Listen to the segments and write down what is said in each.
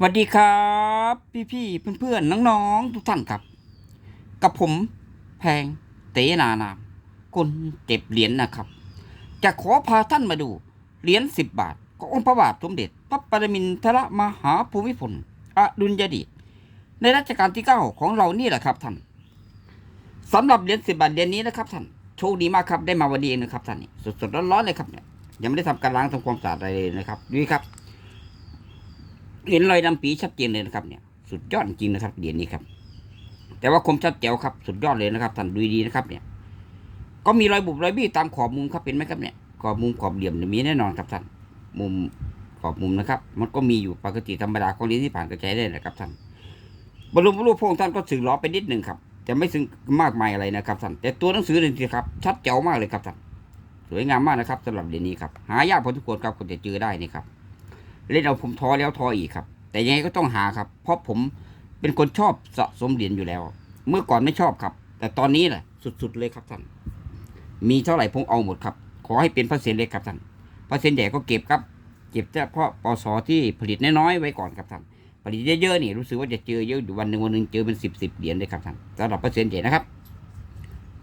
สวัสดีครับ พี่ๆเพื่อนๆน้องๆทุกท่านครับ กับผมแพงเตนานามคนเจ็บเหรียญนะครับ จะขอพาท่านมาดูเหรียญสิบบาทขององค์พระบาทสมเด็จ พระปรมินทรมหาภูมิพลอดุลยเดชในรัชกาลที่เก้าของเรานี่แหละครับท่านสำหรับเหรียญสิบบาทเหรียญนี้นะครับท่านโชคดีมากครับได้มาวันนี้เองนะครับท่านสดๆร้อนๆเลยครับเนี่ยยังไม่ได้ทำการล้างทำความสะอาดอะไรเลยนะครับดูครับ เห็นรอยดำปีชัดเจนเลยนะครับเนี่ยสุดยอดจริงนะครับเหรียญนี้ครับ แต่ว่าคมชัดแจ๋วครับ สุดยอดเลยนะครับท่านดูดีนะครับเนี่ย ก็มีรอยบุบรอยบี้ตามขอบมุมครับเป็นไหมครับเนี่ยขอบมุมขอบเหลี่ยมมีแน่นอนครับท่านมุมขอบมุมนะครับ มันก็มีอยู่ปกติธรรมดาของเหรียญที่ผ่านกระจายได้นะครับท่านบรรลุรรลุพระองค์ท่านก็สึกล้อไปนิดหนึ่งครับแต่ไม่ซึ่งมากมายอะไรนะครับท่านแต่ตัวหนังสือเนี่ยสิครับชัดแจ๋วมากเลยครับท่านสวยงามมากนะครับสำหรับเหรียญนี้ครับหายากพอทุกคนครับคนจะเจอได้นี่ครับ เล่นเอาผมท้อแล้วท้ออีกครับ แต่ยังไงก็ต้องหาครับ เพราะผมเป็นคนชอบสะสมเหรียญอยู่แล้ว เมื่อก่อนไม่ชอบครับ แต่ตอนนี้แหละสุดๆเลยครับท่าน มีเท่าไหร่ผมเอาหมดครับ ขอให้เป็นพระเศษเล็กครับท่านพระเศษใหญ่ก็เก็บครับ เก็บเฉพาะปสที่ผลิตน้อยๆไว้ก่อนครับท่าน ผลิตเยอะๆนี่รู้สึกว่าจะเจอเยอะอยู่วันหนึ่งวันหนึ่งเจอเป็นสิบสิบเหรียญเลยครับท่านสำหรับพระเศษใหญ่นะครับ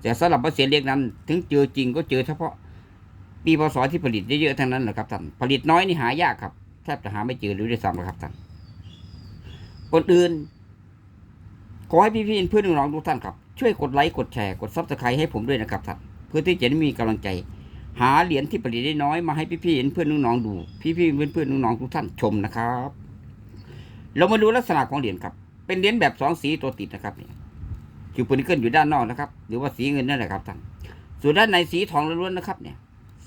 แต่สำหรับพระเศษเล็กนั้น ถึงเจอจริงก็เจอเฉพาะปีพศที่ผลิตเยอะๆทั้งนั้นแหละครับท่าน ผลิตน้อยนี่หายากครับ แทบจะหาไม่เจอหรือได้วยซ้ำนะครับท่านคนอื่น ขอให้พี่ๆเพื่อนน้องทุกท่านครับช่วยกดไลค์กดแชร์กดซับสไครต์ให้ผมด้วยนะครับท่านเพื่อที่จะได้มีกำลังใจ หาเหรียญที่ผลิตได้น้อยมาให้พี่ๆเพื่อนน้องดู พี่ๆเพื่อนๆน้องทุกท่านชมนะครับ เรามาดูลักษณะของเหรียญครับ เป็นเหรียญแบบสองสีตัวติดนะครับเนี่ยคิวปืนเกิลอยู่ด้านนอกนะครับ หรือว่าสีเงินนั่นแหละครับท่านส่วนด้านในสีทองล้วนๆนะครับเนี่ย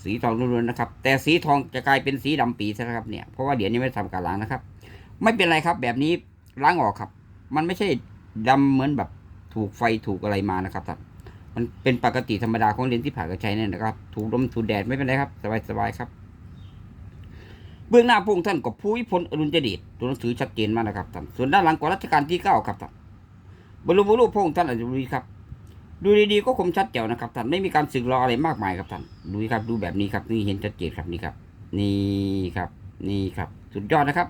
สีทองล้วนๆนะครับ แต่สีทองจะกลายเป็นสีดำปีซะนะครับเนี่ยเพราะว่าเหรียญนี้ไม่ได้ทำการล้างนะครับ ไม่เป็นไรครับ แบบนี้ล้างออกครับ มันไม่ใช่ดำเหมือนแบบถูกไฟถูกอะไรมานะครับท่านมันเป็นปกติธรรมดาของเหรียญที่ผ่านการใช้เนี่ยนะครับ ถูกลมถูกแดดไม่เป็นไรครับ สบายๆครับ เบื้องหน้าพระองค์ท่านกับผู้วิพลอรุณเจดีตตัวหนังสือชัดเจนมากนะครับท่านส่วนด้านหลังของรัชกาลที่เก้าครับท่านบรรลุบรรลุพระองค์ท่านอาจจะดีครับ ดูดีๆก็คมชัดแจ๋วนะครับท่านไม่มีการสึกรออะไรมากมายครับท่านดูครับดูแบบนี้ครับนี่เห็นชัดเจนครับนี่ครับ นี่ครับนี่ครับสุดยอดนะครับ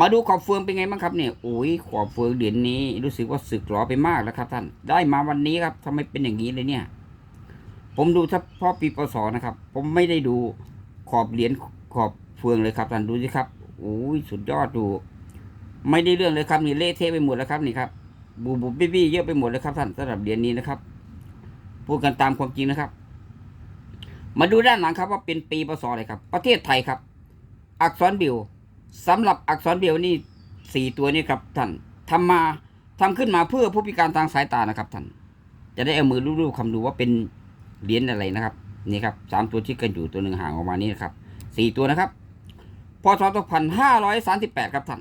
มาดูขอบเฟืองเป็นไงบ้างครับเนี่ยโอ้ยขอบเฟืองเหรียญนี้ รู้สึกว่าสึกหรอไปมากแล้วครับท่านได้มาวันนี้ครับทำไมเป็นอย่างนี้เลยเนี่ย ผมดูเฉพาะปีพศนะครับ ผมไม่ได้ดูขอบเหรียญขอบเฟืองเลยครับท่านดูสิครับโอ้ยสุดยอดดู ไม่ได้เรื่องเลยครับนี่เละเทะไปหมดแล้วครับนี่ครับบูบูบี้เยอะไปหมดเลยครับท่านสำหรับเหรียญนี้นะครับ พูดกันตามความจริงนะครับ มาดูด้านหลังครับว่าเป็นปีพศอะไรครับ ประเทศไทยครับ อักษรบิวสำหรับอักษรบิวนี่สี่ตัวนี้ครับท่านทำมาทำขึ้นมาเพื่อผู้พิการทางสายตานะครับท่าน จะได้เอามือรูปๆคำดูว่าเป็นเหรียญอะไรนะครับนี่ครับสามตัวที่กันอยู่ตัวหนึ่งห่างออกมานี่นะครับสี่ตัวนะครับพศสองพันห้าร้อยสามสิบแปดครับท่าน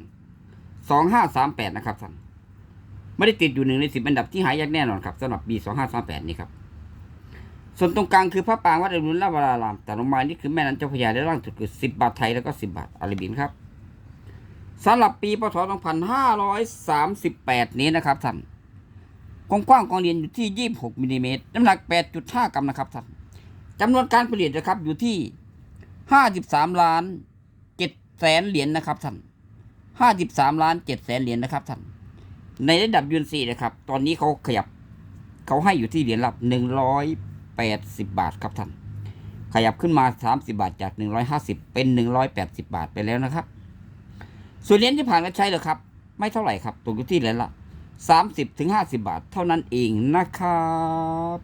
สองห้าสามแปดนะครับท่านไม่ได้ติดอยู่หนึ่งในสิบอันดับที่หายากแน่นอนครับสำหรับปีสองห้าสามแปดนี่ครับ ส่วนตรงกลางคือพระปางวัดอรุณราชวราราม แต่ลงมานี่คือแม่น้ำเจ้าพระยาได้ร่างสุดคือสิบบาทไทยแล้วก็สิบบาทอาราบินครับสำหรับปีพศสองพันห้าร้อยสามสิบแปดนี้นะครับท่านความกว้างของเหรียญอยู่ที่ยี่สิบหกมิลลิเมตรน้ำหนักแปดจุดห้ากรัมนะครับท่านจำนวนการผลิตนะครับอยู่ที่ห้าสิบสามล้านเจ็ดแสนเหรียญนะครับท่านห้าสิบสามล้านเจ็ดแสนเหรียญนะครับท่านในระดับยูนซีนะครับ ตอนนี้เขาขยับ เขาให้อยู่ที่เหรียญละห นึ่งร้อยแปดสิบบาทครับท่าน ขยับขึ้นมาสามสิบาทจากหนึ่งร้อยห้าสิบเป็นหนึ่งร้อยแปดสิบาทไปแล้วนะครับ ส่วนเหรียญที่ผ่านการใช้เหรอครับ ไม่เท่าไหร่ครับตกอยู่ที่เหรียญละสามสิบถึงห้าสิบาทเท่านั้นเองนะครับ